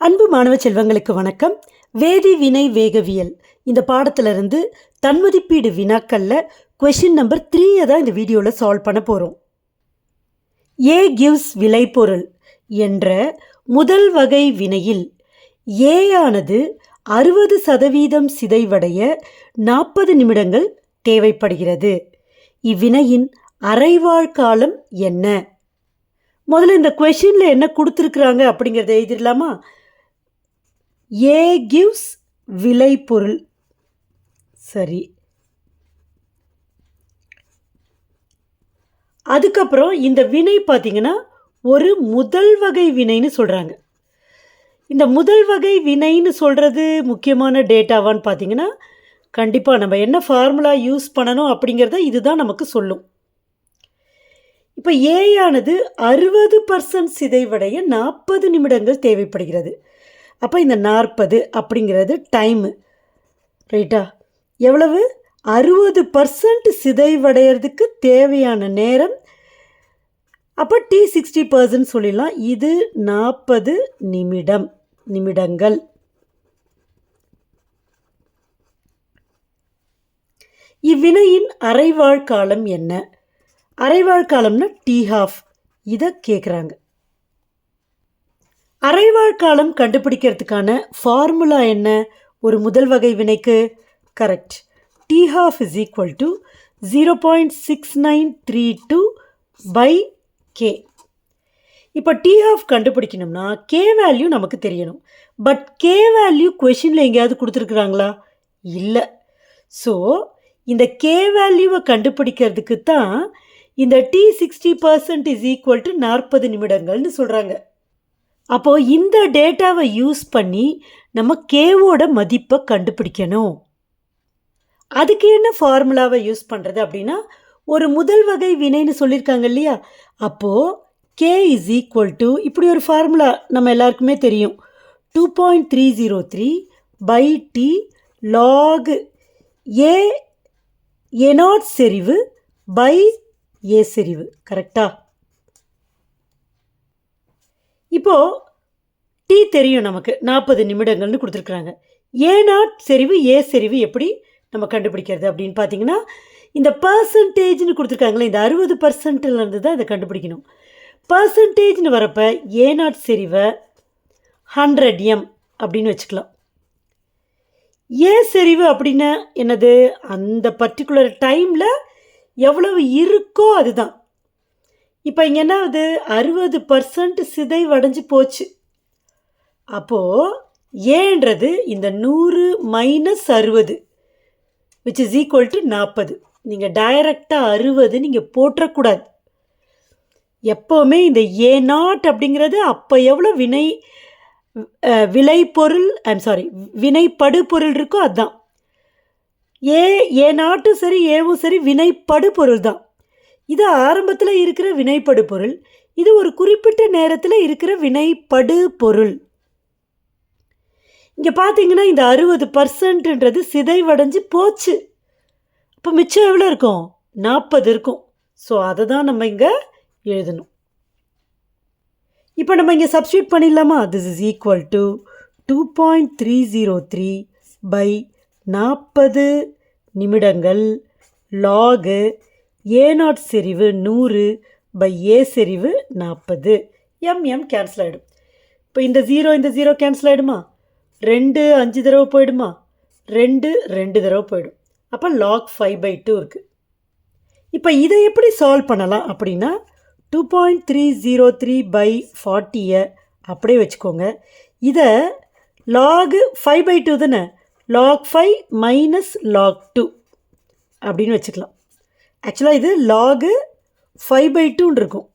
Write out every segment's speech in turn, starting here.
அன்பு மாணவ செல்வங்களுக்கு வணக்கம். வேதி வினை வேகவியல். இந்த பாடத்திலிருந்து தன்மதிப்பீடு வினாக்களில் கொஷின் நம்பர் த்ரீயை தான் இந்த வீடியோவில் சால்வ் பண்ண போகிறோம் ஏ கிவ்ஸ் விளைபொருள் என்ற முதல் வகை வினையில் ஏ ஆனது அறுபது சதவீதம் சிதைவடைய நாற்பது நிமிடங்கள் தேவைப்படுகிறது. இவ்வினையின் அரைவாழ் காலம் என்ன? முதல்ல இந்த கொஷினில் என்ன கொடுத்துருக்குறாங்க அப்படிங்கிறத எழுதிடலாமா? ஏ கிவ்ஸ் விளைபொருள். சரி. அதுக்கப்புறம் இந்த வினை பார்த்தீங்கன்னா ஒரு முதல் வகை வினைன்னு சொல்கிறாங்க இந்த முதல் வகை வினைன்னு சொல்கிறது முக்கியமான டேட்டாவான்னு பார்த்தீங்கன்னா கண்டிப்பாக நம்ம என்ன ஃபார்முலா யூஸ் பண்ணணும் அப்படிங்கிறத இதுதான் நமக்கு சொல்லும். இப்போ ஏயானது அறுபது பர்சன்ட் சிதைவடைய நாற்பது நிமிடங்கள் தேவைப்படுகிறது. அப்போ இந்த நாற்பது அப்படிங்கிறது டைமு ரைட்டா எவ்வளவு? அறுபது பர்சன்ட் சிதைவடைகிறதுக்கு தேவையான நேரம். அப்போ டி சிக்ஸ்டி பர்சன்ட் சொல்லிடலாம். இது நாற்பது நிமிடம் நிமிடங்கள். இவ்வினையின் அரைவாழ் காலம் என்ன? அரைவாழ் டீ ஹாஃப் இதை கேட்குறாங்க அரைவாழ் காலம் கண்டுபிடிக்கிறதுக்கான ஃபார்முலா என்ன? ஒரு முதல் வகை வினைக்கு correct. T half is equal to zero point six nine three two by K இப்போ டி ஆஃப் கண்டுபிடிக்கணும்னா கே வேல்யூ நமக்கு தெரியணும். பட் கே வேல்யூ கொஷினில் எங்கேயாவது கொடுத்துருக்குறாங்களா? இல்லை. ஸோ இந்த கே வேல்யூவை கண்டுபிடிக்கிறதுக்கு தான் இந்த T sixty percent is equal to நாற்பது நிமிடங்கள்னு சொல்கிறாங்க அப்போது இந்த டேட்டாவை யூஸ் பண்ணி நம்ம கேவோட மதிப்பை கண்டுபிடிக்கணும். அதுக்கு என்ன ஃபார்முலாவை யூஸ் பண்ணுறது அப்படின்னா ஒரு முதல் வகை வினைன்னு சொல்லியிருக்காங்க இல்லையா? அப்போது கே இஸ் ஈக்குவல் டு இப்படி ஒரு ஃபார்முலா நம்ம எல்லாருக்குமே தெரியும். Two point three zero three by T log A naught செறிவு பை ஏ செறிவு. கரெக்டாக இப்போது டி தெரியும் நமக்கு. நாற்பது நிமிடங்கள்னு கொடுத்துருக்குறாங்க. ஏ நாட் செறிவு ஏ செறிவு எப்படி நம்ம கண்டுபிடிக்கிறது அப்படின்னு பார்த்தீங்கன்னா இந்த பர்சன்டேஜ்னு கொடுத்துருக்காங்களே இந்த அறுபது பர்சன்ட்லேருந்து தான் இதை கண்டுபிடிக்கணும். பர்சன்டேஜ்னு வரப்போ ஏ நாட் செறிவை ஹண்ட்ரட் எம் அப்படின்னு வச்சுக்கலாம். ஏ செறிவு அப்படின்னா என்னது? அந்த பர்டிகுலர் டைமில் எவ்வளவு இருக்கோ அதுதான். இப்போ இங்கே என்ன ஆகுது அறுபது பர்சன்ட் சிதைவடைஞ்சு போச்சு. அப்போது ஏன்றது இந்த நூறு மைனஸ் அறுபது விச் இஸ் ஈக்குவல் டு நாற்பது நீங்கள் டைரக்டாக அறுபது நீங்கள் போட்டக்கூடாது எப்போவுமே இந்த ஏ நாட் அப்படிங்கிறது அப்போ எவ்வளோ வினை அஹ், விளைபொருள் ஐம் சாரி வினைப்படு பொருள் இருக்கோ அதுதான் ஏ ஏ நாட்டும் சரி ஏவும் சரி வினைப்படு பொருள் தான். இது ஆரம்பத்தில் இருக்கிற வினைப்படு பொருள். இது ஒரு குறிப்பிட்ட நேரத்தில் இருக்கிற வினைப்படு பொருள். இங்கே பார்த்தீங்கன்னா இந்த அறுபது பர்சன்ட்ன்றது சிதைவடைஞ்சு போச்சு. அப்போ மிச்சம் எவ்வளோ இருக்கும்? நாற்பது இருக்கும். ஸோ அதை தான் நம்ம இங்கே எழுதணும். இப்போ நம்ம இங்கே சப்ஸ்டியூட் பண்ணிடலாமா? This is equal to two point three zero three by நாற்பது நிமிடங்கள் லாகு ஏ நாட் செறிவு நூறு பை ஏ செறிவு நாற்பது. எம்எம் கேன்சல் ஆகிடும் இப்போ இந்த ஜீரோ இந்த ஜீரோ கேன்சல் ஆகிடுமா ரெண்டு அஞ்சு தடவை போயிடுமா? ரெண்டு ரெண்டு தடவை போயிடும். அப்போ லாக் ஃபைவ் பை டூ இருக்குது இப்போ இதை எப்படி சால்வ் பண்ணலாம் அப்படின்னா two point three zero three by ஃபார்ட்டியை அப்படியே வச்சுக்கோங்க. இதை லாகு ஃபைவ் பை டூ தானே? Log five minus log two அப்படின்னு வச்சுக்கலாம். ஆக்சுவலாக இது லாகு ஃபைவ் பை டூன்னு இருக்கும்.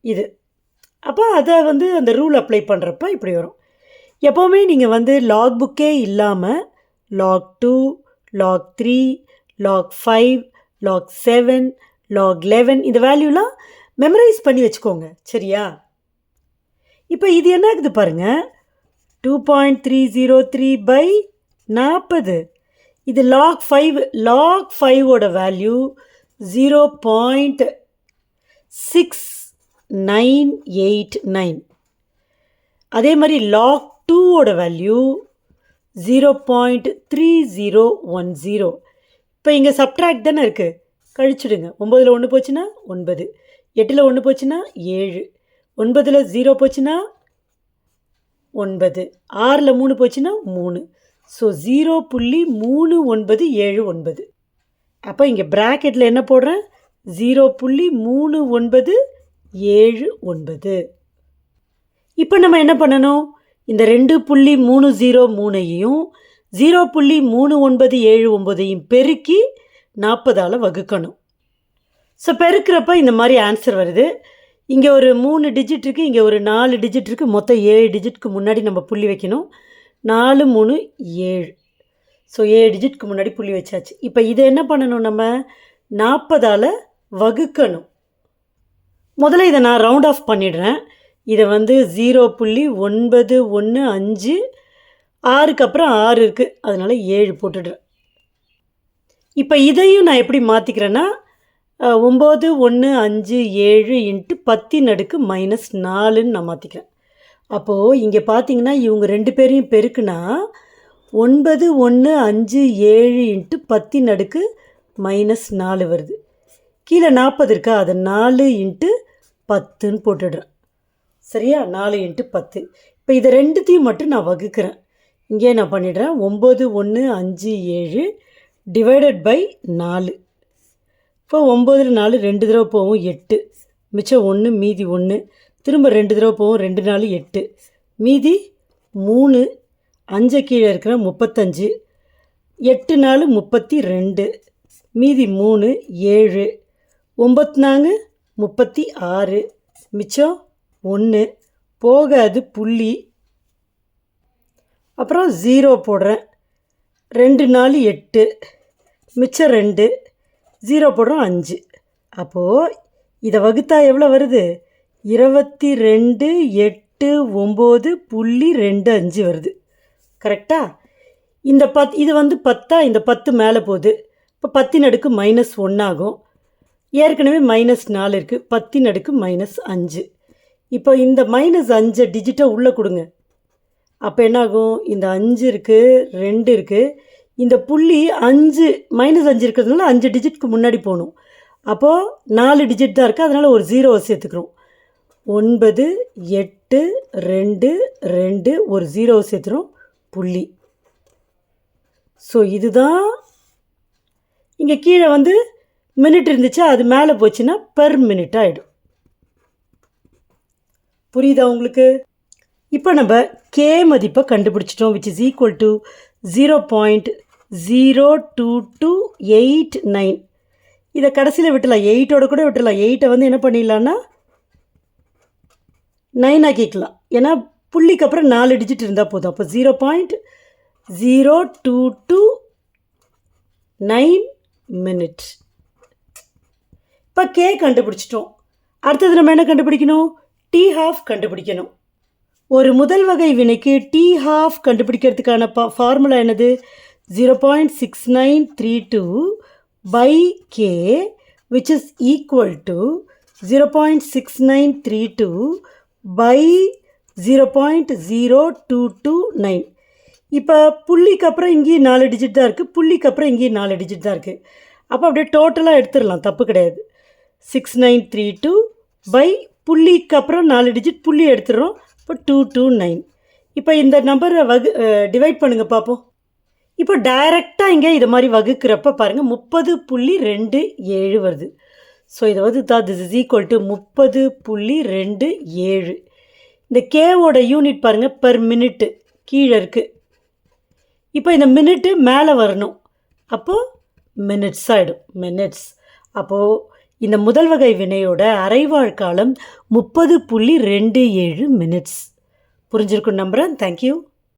இது. அப்போ அதை வந்து அந்த ரூல் அப்ளை பண்ணுறப்ப இப்படி வரும். எப்போவுமே நீங்கள் வந்து லாக் புக்கே இல்லாமல் log two log three log five log seven log eleven இந்த வேல்யூலாம் மெமரைஸ் பண்ணி வச்சுக்கோங்க. சரியா? இப்போ இது என்ன ஆகுது பாருங்கள் two point three zero three by நாற்பது இது log five log ஃபைவோட value zero point six nine eight nine அதே மாதிரி லாக் டூவோட value zero point three zero one zero இப்போ இங்கே சப்ட்ராக்ட் தானே இருக்குது கழிச்சுடுங்க. ஒம்பதில் ஒன்று போச்சுன்னா ஒன்பது. எட்டில் ஒன்று போச்சுன்னா ஏழு. ஒன்பதில் ஜீரோ போச்சுன்னா ஒன்பது. ஆறில் மூணு போச்சுன்னா மூணு. ஸோ ஜீரோ புள்ளி மூணு ஒன்பது ஏழு ஒன்பது. அப்போ இங்கே ப்ராக்கெட்டில் என்ன போடுறேன்? ஜீரோ புள்ளி மூணு ஒன்பது ஏழு ஒன்பது. இப்போ நம்ம என்ன பண்ணணும்? இந்த ரெண்டு புள்ளி மூணு ஜீரோ மூணையும் ஜீரோ புள்ளி மூணு ஒன்பது ஏழு ஒம்பதையும் பெருக்கி நாற்பதால் வகுக்கணும். ஸோ பெருக்கிறப்ப இந்த மாதிரி ஆன்சர் வருது. இங்கே ஒரு மூணு டிஜிட் இருக்குது இங்கே ஒரு நாலு டிஜிட் இருக்குது மொத்தம் ஏழு டிஜிட்க்கு முன்னாடி நம்ம புள்ளி வைக்கணும். நாலு மூணு ஏழு. ஸோ ஏழு டிஜிட்க்கு முன்னாடி புள்ளி வச்சாச்சு. இப்போ இதை என்ன பண்ணணும் நம்ம? நாற்பதால் வகுக்கணும். முதல்ல இதை நான் ரவுண்ட் ஆஃப் பண்ணிடுறேன். இதை வந்து ஜீரோ புள்ளி ஒன்பது ஒன்று அஞ்சு ஆறுக்கு அப்புறம் ஆறு இருக்குது அதனால் ஏழு போட்டுடுறேன். இப்போ இதையும் நான் எப்படி மாற்றிக்கிறேன்னா ஒம்பது ஒன்று அஞ்சு ஏழு இன்ட்டு பத்தின் அடுக்கு மைனஸ் நாலுன்னு நான் மாற்றிக்கிறேன் அப்போது இங்கே பார்த்தீங்கன்னா இவங்க ரெண்டு பேரையும் பெருக்குனா ஒன்பது ஒன்று அஞ்சு ஏழு இன்ட்டு பத்தின் அடுக்கு மைனஸ் நாலு வருது. கீழே நாற்பது இருக்கா? அதை நாலு இன்ட்டு பத்துன்னு போட்டுடுறேன். சரியா? நாலு இன்ட்டு பத்து. இப்போ இதை ரெண்டுத்தையும் மட்டும் நான் வகுக்கிறேன். இங்கே நான் பண்ணிடுறேன். ஒம்பது ஒன்று அஞ்சு ஏழு டிவைடட் பை நாலு. இப்போ ஒம்பதில் நாலு ரெண்டு தடவை போகும் எட்டு. மிச்சம் ஒன்று மீதி ஒன்று திரும்ப ரெண்டு தடவை போகும் ரெண்டு நாலு எட்டு. மீதி மூணு அஞ்சு கீழே இருக்கிற முப்பத்தஞ்சு எட்டு நாலு முப்பத்தி ரெண்டு மீதி மூணு ஏழு ஒம்பத்தி நாலு முப்பத்தி ஆறு மிச்சம் ஒன்று போகாது புள்ளி. அப்புறம் ஜீரோ போடுறேன். ரெண்டு நாலு எட்டு மிச்சம் ரெண்டு ஜீரோ போடுறோம் அஞ்சு. அப்போது இதை வகுத்தா எவ்வளோ வருது? இருபத்தி ரெண்டு எட்டு ஒம்பது புள்ளி ரெண்டு அஞ்சு வருது. கரெக்டாக இந்த பத் இது வந்து பத்தா? இந்த பத்து மேலே போகுது. இப்போ பத்தின் அடுக்கு மைனஸ் ஒன்றாகும் ஏற்கனவே மைனஸ் நாலு இருக்குது பத்தின் அடுக்கு மைனஸ் அஞ்சு. இப்போ இந்த மைனஸ் அஞ்சை டிஜிட்டாக உள்ளே கொடுங்க. அப்போ என்னாகும்? இந்த அஞ்சு இருக்குது ரெண்டு இருக்குது இந்த புள்ளி அஞ்சு மைனஸ் அஞ்சு இருக்கிறதுனால அஞ்சு டிஜிட்க்கு முன்னாடி போகணும். அப்போது நாலு டிஜிட் தான் இருக்குது அதனால் ஒரு ஜீரோவை சேர்த்துக்கிறோம். ஒன்பது எட்டு ரெண்டு ரெண்டு ஒரு ஜீரோவை சேர்த்துறோம். புள்ளி. ஸோ இதுதான். இங்கே கீழே வந்து மினிட் இருந்துச்சு அது மேலே போச்சுன்னா பெர் மினிட் ஆகிடும் புரியுதா உங்களுக்கு? இப்போ நம்ம கே மதிப்பை கண்டுபிடிச்சிட்டோம் which is equal to zero point zero two two eight nine இதை கடைசியில் விட்டுலாம் எயிட்டோட கூட விட்டுலாம் எயிட்டை வந்து என்ன பண்ணிடலான்னா நைன் ஆக்கிக்கலாம். ஏன்னா புள்ளிக்கு அப்புறம் நாலு டிஜிட் இருந்தால் போதும். அப்போ zero point zero two two nine minute இப்போ கே கண்டுபிடிச்சிட்டோம். அடுத்தது நம்ம என்ன கண்டுபிடிக்கணும்? டி ஹாஃப் கண்டுபிடிக்கணும். ஒரு முதல் வகை வினைக்கு டி ஹாஃப் கண்டுபிடிக்கிறதுக்கான பா ஃபார்முலா என்னது? Zero point six nine three two by K which is equal to zero point six nine three two by zero point zero two two nine இப்போ புள்ளிக்கு அப்புறம் இங்கேயும் நாலு டிஜிட் தான் இருக்குது புள்ளிக்கு அப்புறம் இங்கேயும் நாலு டிஜிட் தான் இருக்குது அப்போ அப்படியே டோட்டலாக எடுத்துடலாம். தப்பு கிடையாது. Six nine three two by புள்ளிக்கு அப்புறம் நாலு டிஜிட் புள்ளி எடுத்துடுறோம். இப்போ டூ டூ நைன் இப்போ இந்த நம்பரை வகு டிவைட் பண்ணுங்கள் பார்ப்போம் இப்போ டைரெக்டாக இங்கே இது மாதிரி வகுக்கிறப்ப பாருங்கள் முப்பது புள்ளி ரெண்டு ஏழு வருது. ஸோ இதை வந்து தா திஸ் இஸ் ஈக்குவல் டு முப்பது புள்ளி ரெண்டு ஏழு. இந்த கேவோட யூனிட் பாருங்கள் பெர் மினிட்டு கீழே இருக்குது இப்போ இந்த மினிட்டு மேலே வரணும். அப்போது மினிட்ஸ் ஆகிடும் மினிட்ஸ் அப்போது இந்த முதல் வகை வினையோட அரைவாழ் காலம் முப்பது புள்ளி ரெண்டு ஏழு மினிட்ஸ் புரிஞ்சிருக்கும் நம்புகிறேன் தேங்க்யூ